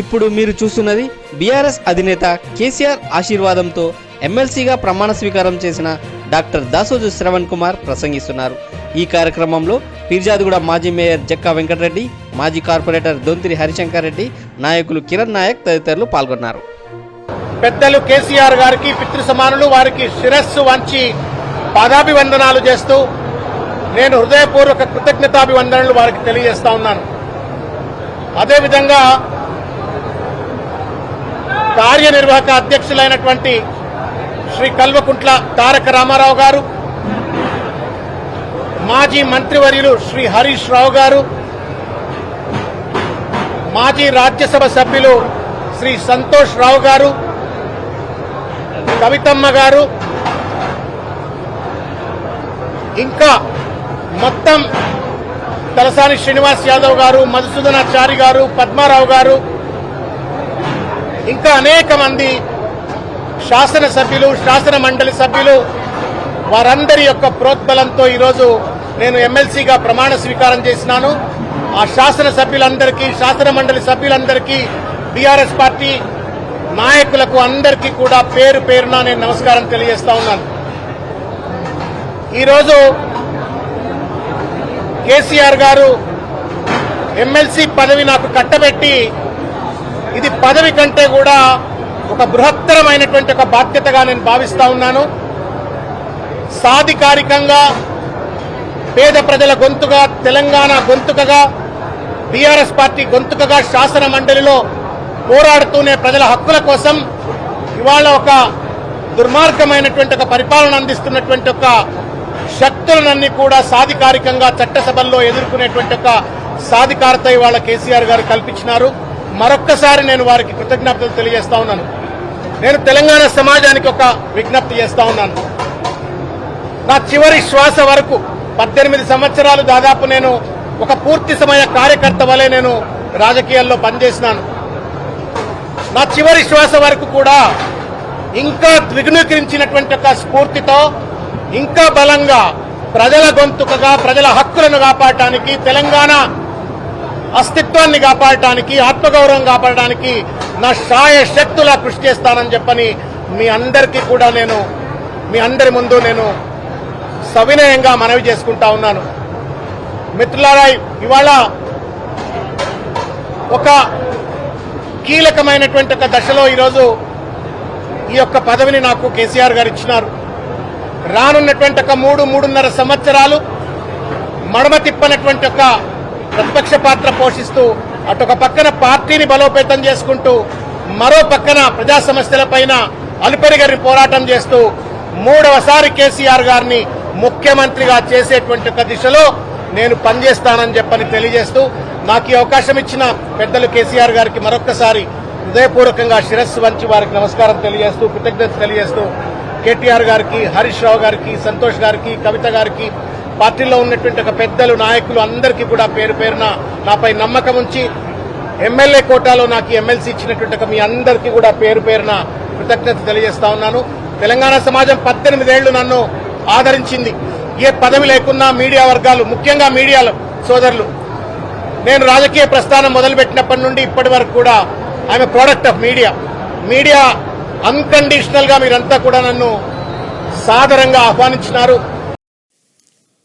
ఇప్పుడు మీరు చూస్తున్నది బీఆర్ఎస్ అధినేత కేసీఆర్ ఆశీర్వాదంతో ఎమ్మెల్సీగా ప్రమాణ స్వీకారం చేసిన డాక్టర్ దాసోజు శ్రవణ్ కుమార్ ప్రసంగిస్తున్నారు. ఈ కార్యక్రమంలో పీర్జాదిగూడ మాజీ మేయర్ జక్కా వెంకటరెడ్డి మాజీ కార్పొరేటర్ దొంతిరి హరిశంకర్ రెడ్డి నాయకులు కిరణ్ నాయక్ తదితరులు పాల్గొన్నారు. పెద్దలు కేసీఆర్ గారికి పితృ సమానులు వారికి శిరస్సు వంచి పాదాభివందనాలు చేస్తూ నేను హృదయపూర్వక కృతజ్ఞతాభివందనలు వారికి తెలియజేస్తా ఉన్నాను. అదేవిధంగా కార్యనిర్వాహక అధ్యక్షులైనటువంటి శ్రీ కల్వకుంట్ల తారక రామారావు గారు మాజీ మంత్రివర్యులు శ్రీ హరీష్ రావు గారు మాజీ రాజ్యసభ సభ్యులు శ్రీ సంతోష్ రావు గారు కవితమ్మ గారు ఇంకా మొత్తం తలసాని శ్రీనివాస్ యాదవ్ గారు మధుసూదనాచారి గారు పద్మారావు గారు ఇంకా అనేక మంది శాసన సభ్యులు శాసన మండలి సభ్యులు వారందరి యొక్క ప్రోద్బలంతో ఈరోజు నేను ఎమ్మెల్సీగా ప్రమాణ స్వీకారం చేసినాను. ఆ శాసన సభ్యులందరికీ శాసన మండలి సభ్యులందరికీ బీఆర్ఎస్ పార్టీ నాయకులకు అందరికీ కూడా పేరు పేరున నేను నమస్కారం తెలియజేస్తా ఉన్నాను. ఈరోజు కేసీఆర్ గారు ఎమ్మెల్సీ పదవి నాకు కట్టబెట్టి ఇది పదవి కంటే కూడా ఒక బృహత్తరమైనటువంటి ఒక బాధ్యతగా నేను భావిస్తా ఉన్నాను. సాధికారికంగా పేద ప్రజల గొంతుగా తెలంగాణ గొంతుకగా బీఆర్ఎస్ పార్టీ గొంతుకగా శాసన మండలిలో పోరాడుతూనే ప్రజల హక్కుల కోసం ఇవాళ ఒక దుర్మార్గమైనటువంటి ఒక పరిపాలన అందిస్తున్నటువంటి ఒక శక్తులనన్నీ కూడా సాధికారికంగా చట్టసభల్లో ఎదుర్కొనేటువంటి ఒక సాధికారత ఇవాళ కేసీఆర్ గారు కల్పించినారు. మరొక్కసారి నేను వారికి కృతజ్ఞతలు తెలియజేస్తా ఉన్నాను. నేను తెలంగాణ సమాజానికి ఒక విజ్ఞప్తి చేస్తా ఉన్నాను. నా చివరి శ్వాస వరకు పద్దెనిమిది సంవత్సరాలు దాదాపు నేను ఒక పూర్తి సమయ కార్యకర్త వలె నేను రాజకీయాల్లో పనిచేసినాను. నా చివరి శ్వాస వరకు కూడా ఇంకా ద్విగుణీకరించినటువంటి ఒక స్ఫూర్తితో ఇంకా బలంగా ప్రజల గొంతుకగా ప్రజల హక్కులను కాపాడటానికి తెలంగాణ అస్తిత్వాన్ని కాపాడటానికి ఆత్మగౌరవం కాపాడడానికి నా శాయ శక్తులా కృషి చేస్తానని చెప్పని మీ అందరికీ కూడా నేను మీ అందరి ముందు నేను సవినయంగా మనవి చేసుకుంటా ఉన్నాను. మిత్రులారా ఇవాళ ఒక కీలకమైనటువంటి ఒక దశలో ఈరోజు ఈ యొక్క పదవిని నాకు కేసీఆర్ గారు ఇచ్చినారు. రానున్నటువంటి ఒక మూడు మూడున్నర సంవత్సరాలు మడమ తిప్పనటువంటి ఒక ప్రతిపక్ష పాత్ర పోషిస్తూ అటొక పక్కన పార్టీని బలోపేతం చేసుకుంటూ మరో పక్కన ప్రజా సమస్యలపైన అలుపెరిగరి పోరాటం చేస్తూ మూడవసారి కేసీఆర్ గారిని ముఖ్యమంత్రిగా చేసేటువంటి ఒక దిశలో నేను పనిచేస్తానని చెప్పని తెలియజేస్తూ నాకు ఈ అవకాశం ఇచ్చిన పెద్దలు కేసీఆర్ గారికి మరొక్కసారి హృదయపూర్వకంగా శిరస్సు వంచి వారికి నమస్కారం తెలియజేస్తూ కృతజ్ఞత తెలియజేస్తూ కేటీఆర్ గారికి హరీష్ రావు గారికి సంతోష్ గారికి కవిత గారికి పార్టీలో ఉన్నటువంటి ఒక పెద్దలు నాయకులు అందరికీ కూడా పేరు పేరున నాపై నమ్మకం ఉంచి ఎమ్మెల్యే కోటాలో నాకు ఎమ్మెల్సీ ఇచ్చినటువంటి మీ అందరికీ కూడా పేరు పేరున కృతజ్ఞత తెలియజేస్తా ఉన్నాను. తెలంగాణ సమాజం పద్దెనిమిదేళ్ళు నన్ను ఆదరించింది. ఏ పదవి లేకున్నా మీడియా వర్గాలు ముఖ్యంగా మీడియాలో సోదరులు. నేను రాజకీయ ప్రస్థానం మొదలుపెట్టినప్పటి నుండి ఇప్పటి వరకు కూడా I am product of media media అన్కండిషనల్గా మీరంతా కూడా నన్ను సాదరంగా ఆహ్వానించినారు.